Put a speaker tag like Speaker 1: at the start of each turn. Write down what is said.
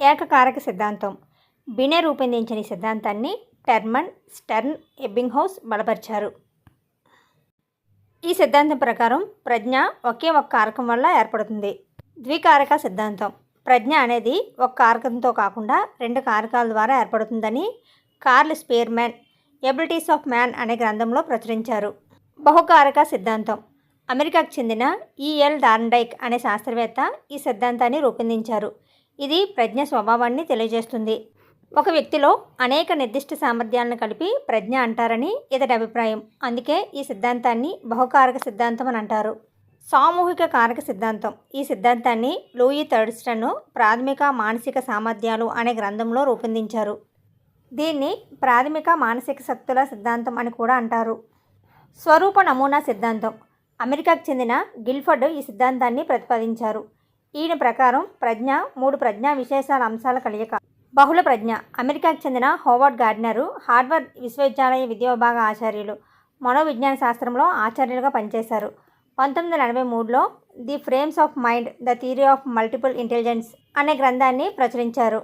Speaker 1: ఏకకారక సిద్ధాంతం. బినే రూపొందించిన ఈ సిద్ధాంతాన్ని టెర్మన్ స్టెర్న్ ఎబ్బింగ్హౌస్ బలపరిచారు. ఈ సిద్ధాంతం ప్రకారం ప్రజ్ఞ ఒకే ఒక కారకం వల్ల ఏర్పడుతుంది. ద్వికారక సిద్ధాంతం. ప్రజ్ఞ అనేది ఒక కారకంతో కాకుండా రెండు కారకాల ద్వారా ఏర్పడుతుందని Karl Spearman abilities of man అనే గ్రంథంలో ప్రచురించారు. బహుకారక సిద్ధాంతం. అమెరికాకు చెందిన ఈఎల్ డార్న్డైక్ అనే శాస్త్రవేత్త ఈ సిద్ధాంతాన్ని రూపొందించారు. ఇది ప్రజ్ఞ స్వభావాన్ని తెలియజేస్తుంది. ఒక వ్యక్తిలో అనేక నిర్దిష్ట సామర్థ్యాలను కలిపి ప్రజ్ఞ అంటారని ఇతడి అభిప్రాయం. అందుకే ఈ సిద్ధాంతాన్ని బహుకారక సిద్ధాంతం అని అంటారు. సామూహిక కారక సిద్ధాంతం. ఈ సిద్ధాంతాన్ని లూయి థర్డ్స్టన్ ప్రాథమిక మానసిక సామర్థ్యాలు అనే గ్రంథంలో రూపొందించారు. దీన్ని ప్రాథమిక మానసిక శక్తుల సిద్ధాంతం అని కూడా అంటారు. స్వరూప నమూనా సిద్ధాంతం. అమెరికాకు చెందిన గిల్ఫర్డ్ ఈ సిద్ధాంతాన్ని ప్రతిపాదించారు. ఈయన ప్రకారం ప్రజ్ఞ మూడు ప్రజ్ఞా విశేషాల అంశాల కలయిక. బహుళ ప్రజ్ఞ. అమెరికాకు చెందిన హోవర్డ్ గార్డ్నరు హార్వర్డ్ విశ్వవిద్యాలయ విద్యా విభాగ ఆచార్యులు మనోవిజ్ఞాన శాస్త్రంలో ఆచార్యులుగా పనిచేశారు. పంతొమ్మిది వందల ఎనభై మూడులో the frames of mind the theory of multiple intelligence అనే గ్రంథాన్ని ప్రచురించారు.